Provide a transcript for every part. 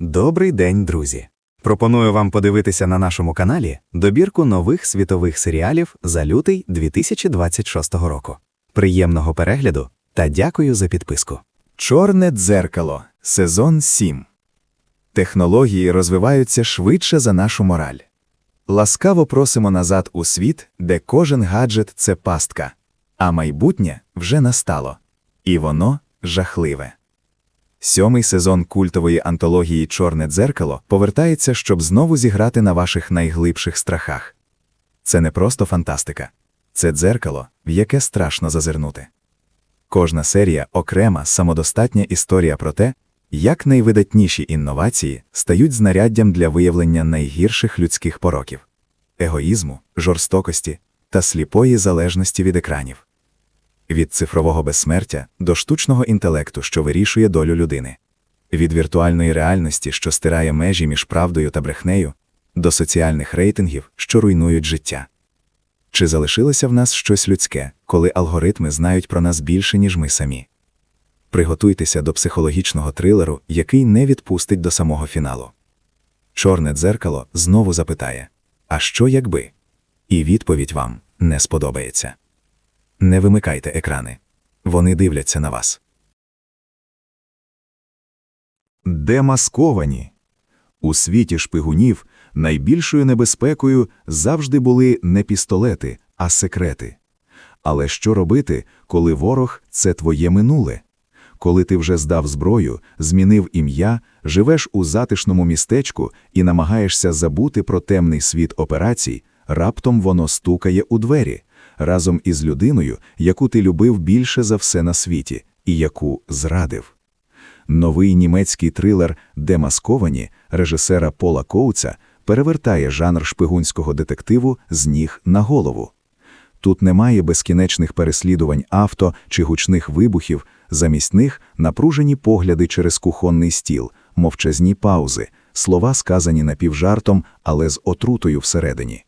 Добрий день, друзі! Пропоную вам подивитися на нашому каналі добірку нових світових серіалів за лютий 2026 року. Приємного перегляду та дякую за підписку. Чорне дзеркало. Сезон 7. Технології розвиваються швидше за нашу мораль. Ласкаво просимо назад у світ, де кожен гаджет це пастка, а майбутнє вже настало. І воно жахливе. Сьомий сезон культової антології Чорне дзеркало повертається, щоб знову зіграти на ваших найглибших страхах. Це не просто фантастика, це дзеркало, в яке страшно зазирнути. Кожна серія окрема самодостатня історія про те, як найвидатніші інновації стають знаряддям для виявлення найгірших людських пороків егоїзму, жорстокості та сліпої залежності від екранів. Від цифрового безсмертя до штучного інтелекту, що вирішує долю людини, від віртуальної реальності, що стирає межі між правдою та брехнею, до соціальних рейтингів, що руйнують життя. Чи залишилося в нас щось людське, коли алгоритми знають про нас більше, ніж ми самі? Приготуйтеся до психологічного трилеру, який не відпустить до самого фіналу. Чорне дзеркало знову запитає: А що якби? І відповідь вам не сподобається. Не вимикайте екрани. Вони дивляться на вас. Демасковані. У світі шпигунів найбільшою небезпекою завжди були не пістолети, а секрети. Але що робити, коли ворог це твоє минуле? Коли ти вже здав зброю, змінив ім'я, живеш у затишному містечку і намагаєшся забути про темний світ операцій, раптом воно стукає у двері разом із людиною, яку ти любив більше за все на світі, і яку зрадив. Новий німецький трилер Демасковані режисера Пола Коуца перевертає жанр шпигунського детективу з ніг на голову. Тут немає безкінечних переслідувань авто чи гучних вибухів, замість них напружені погляди через кухонний стіл, мовчазні паузи, слова сказані напівжартом, але з отрутою всередині.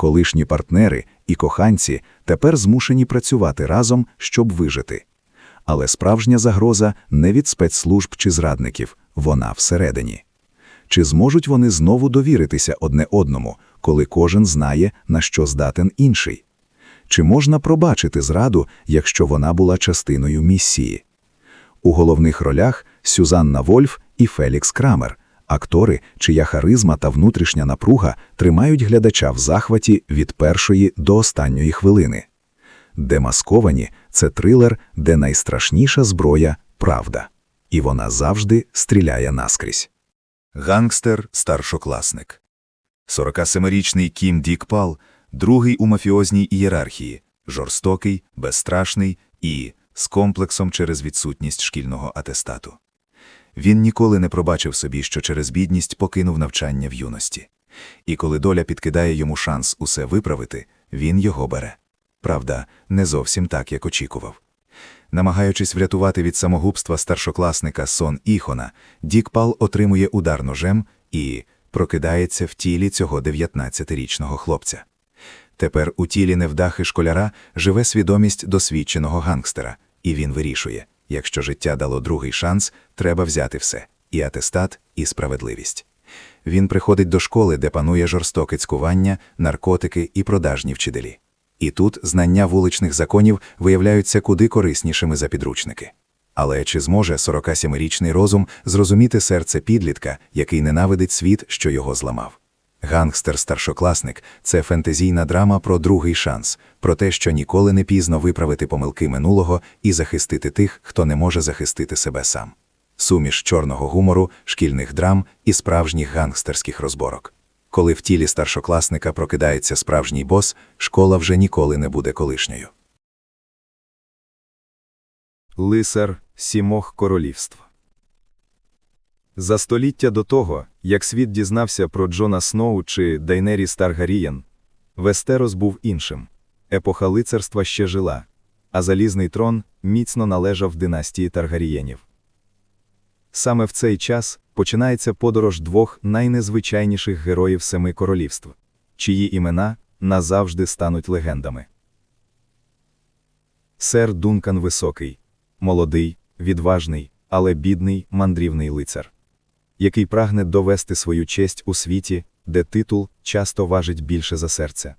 Колишні партнери і коханці тепер змушені працювати разом, щоб вижити. Але справжня загроза не від спецслужб чи зрадників, вона всередині. Чи зможуть вони знову довіритися одне одному, коли кожен знає, на що здатен інший? Чи можна пробачити зраду, якщо вона була частиною місії? У головних ролях Сюзанна Вольф і Фелікс Крамер, актори, чия харизма та внутрішня напруга тримають глядача в захваті від першої до останньої хвилини. Демасковані це трилер, де найстрашніша зброя правда, і вона завжди стріляє наскрізь. Гангстер старшокласник 47-річний Кім Дік Пал, другий у мафіозній ієрархії, жорстокий, безстрашний і з комплексом через відсутність шкільного атестату. Він ніколи не пробачив собі, що через бідність покинув навчання в юності. І коли доля підкидає йому шанс усе виправити, він його бере. Правда, не зовсім так, як очікував. Намагаючись врятувати від самогубства старшокласника Сон Іхона, Дік Пал отримує удар ножем і прокидається в тілі цього 19-річного хлопця. Тепер у тілі невдахи школяра живе свідомість досвідченого гангстера, і він вирішує, якщо життя дало другий шанс, треба взяти все і атестат, і справедливість. Він приходить до школи, де панує жорстоке цькування, наркотики і продажні вчителі. І тут знання вуличних законів виявляються куди кориснішими за підручники. Але чи зможе 47-річний розум зрозуміти серце підлітка, який ненавидить світ, що його зламав? Гангстер-старшокласник це фентезійна драма про другий шанс, про те, що ніколи не пізно виправити помилки минулого і захистити тих, хто не може захистити себе сам. Суміш чорного гумору, шкільних драм і справжніх гангстерських розборок. Коли в тілі старшокласника прокидається справжній бос, школа вже ніколи не буде колишньою. Лисар сімох королівств. За століття до того, як світ дізнався про Джона Сноу чи Дайнеріс Таргарієн, Вестерос був іншим. Епоха лицарства ще жила, а залізний трон міцно належав династії Таргарієнів. Саме в цей час починається подорож двох найнезвичайніших героїв Семи королівств, чиї імена назавжди стануть легендами. Сер Дункан Високий, молодий, відважний, але бідний мандрівний лицар. Який прагне довести свою честь у світі, де титул часто важить більше за серце.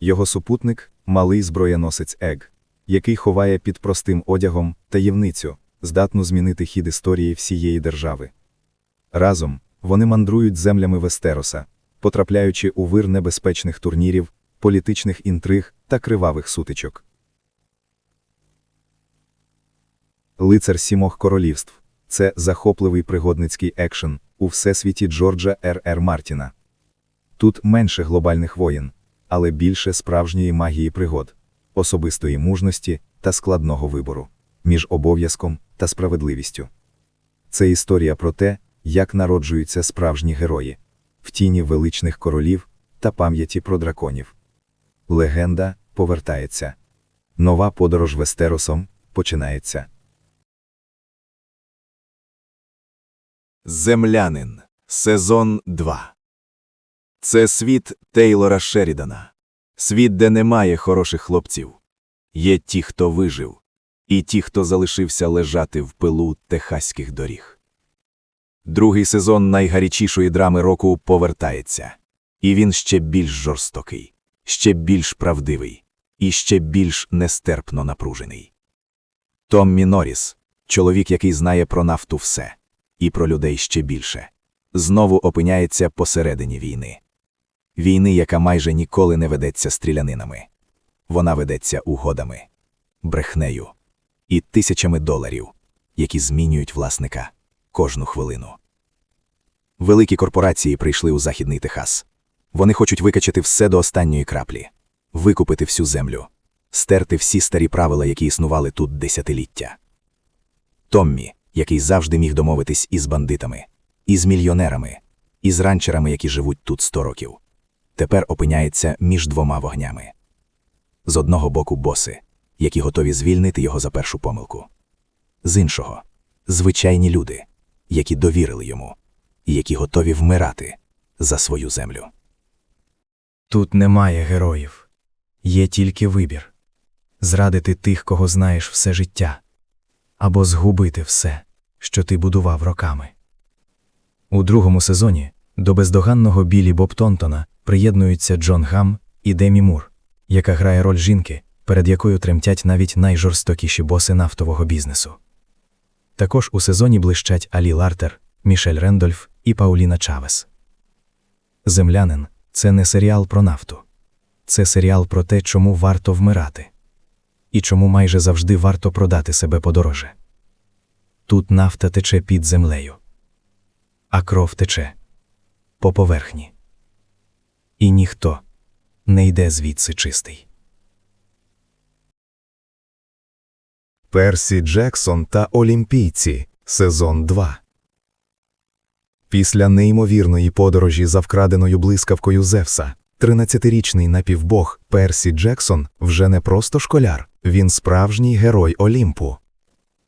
Його супутник малий зброєносець Ег, який ховає під простим одягом таємницю, здатну змінити хід історії всієї держави. Разом вони мандрують землями Вестероса, потрапляючи у вир небезпечних турнірів, політичних інтриг та кривавих сутичок. Лицар сімох королівств це захопливий пригодницький екшен у всесвіті Джорджа Р. Р. Мартіна. Тут менше глобальних воєн, але більше справжньої магії пригод, особистої мужності та складного вибору між обов'язком та справедливістю. Це історія про те, як народжуються справжні герої в тіні величних королів та пам'яті про драконів. Легенда повертається. Нова подорож Вестеросом починається. Землянин. Сезон 2. Це світ Тейлора Шерідана. Світ, де немає хороших хлопців. Є ті, хто вижив, і ті, хто залишився лежати в пилу техаських доріг. Другий сезон найгарячішої драми року повертається. І він ще більш жорстокий, ще більш правдивий і ще більш нестерпно напружений. Томмі Норріс – чоловік, який знає про нафту все і про людей ще більше, знову опиняється посередині війни. Війни, яка майже ніколи не ведеться стрілянинами. Вона ведеться угодами, брехнею і тисячами доларів, які змінюють власника кожну хвилину. Великі корпорації прийшли у Західний Техас. Вони хочуть викачати все до останньої краплі, викупити всю землю, стерти всі старі правила, які існували тут десятиліття. Томмі, який завжди міг домовитись із бандитами, із мільйонерами, із ранчерами, які живуть тут сто років, тепер опиняється між двома вогнями. З одного боку боси, які готові звільнити його за першу помилку. З іншого звичайні люди, які довірили йому, і які готові вмирати за свою землю. Тут немає героїв, є тільки вибір зрадити тих, кого знаєш все життя, або згубити все, що ти будував роками. У другому сезоні до бездоганного Білі Боб Тонтона приєднуються Джон Гам і Демі Мур, яка грає роль жінки, перед якою тремтять навіть найжорстокіші боси нафтового бізнесу. Також у сезоні блищать Алі Лартер, Мішель Рендольф і Пауліна Чавес. Землянин це не серіал про нафту. Це серіал про те, чому варто вмирати. І чому майже завжди варто продати себе подороже. Тут нафта тече під землею, а кров тече по поверхні. І ніхто не йде звідси чистий. Персі Джексон та Олімпійці. Сезон 2 Після неймовірної подорожі за вкраденою блискавкою Зевса, 13-річний напівбог Персі Джексон вже не просто школяр, він справжній герой Олімпу.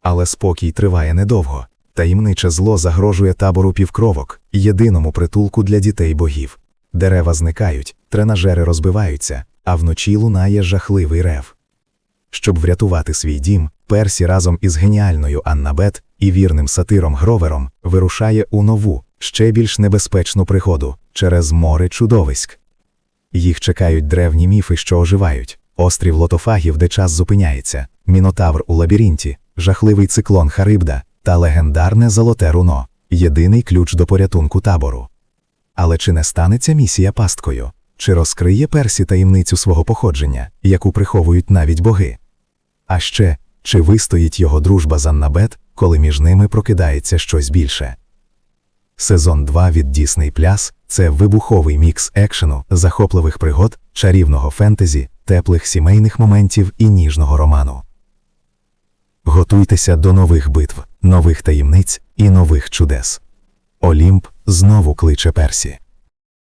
Але спокій триває недовго. Таємниче зло загрожує табору півкровок, єдиному притулку для дітей богів. Дерева зникають, тренажери розбиваються, а вночі лунає жахливий рев. Щоб врятувати свій дім, Персі разом із геніальною Аннабет і вірним сатиром Гровером вирушає у нову, ще більш небезпечну приходу через море чудовиськ. Їх чекають древні міфи, що оживають, острів лотофагів, де час зупиняється, мінотавр у лабіринті, жахливий циклон Харибда та легендарне золоте руно єдиний ключ до порятунку табору. Але чи не станеться місія пасткою? Чи розкриє Персі таємницю свого походження, яку приховують навіть боги? А ще, чи вистоїть його дружба з Аннабет, коли між ними прокидається щось більше? Сезон 2 від Disney Plus – це вибуховий мікс екшену, захопливих пригод, чарівного фентезі, теплих сімейних моментів і ніжного роману. Готуйтеся до нових битв, нових таємниць і нових чудес. Олімп знову кличе Персі.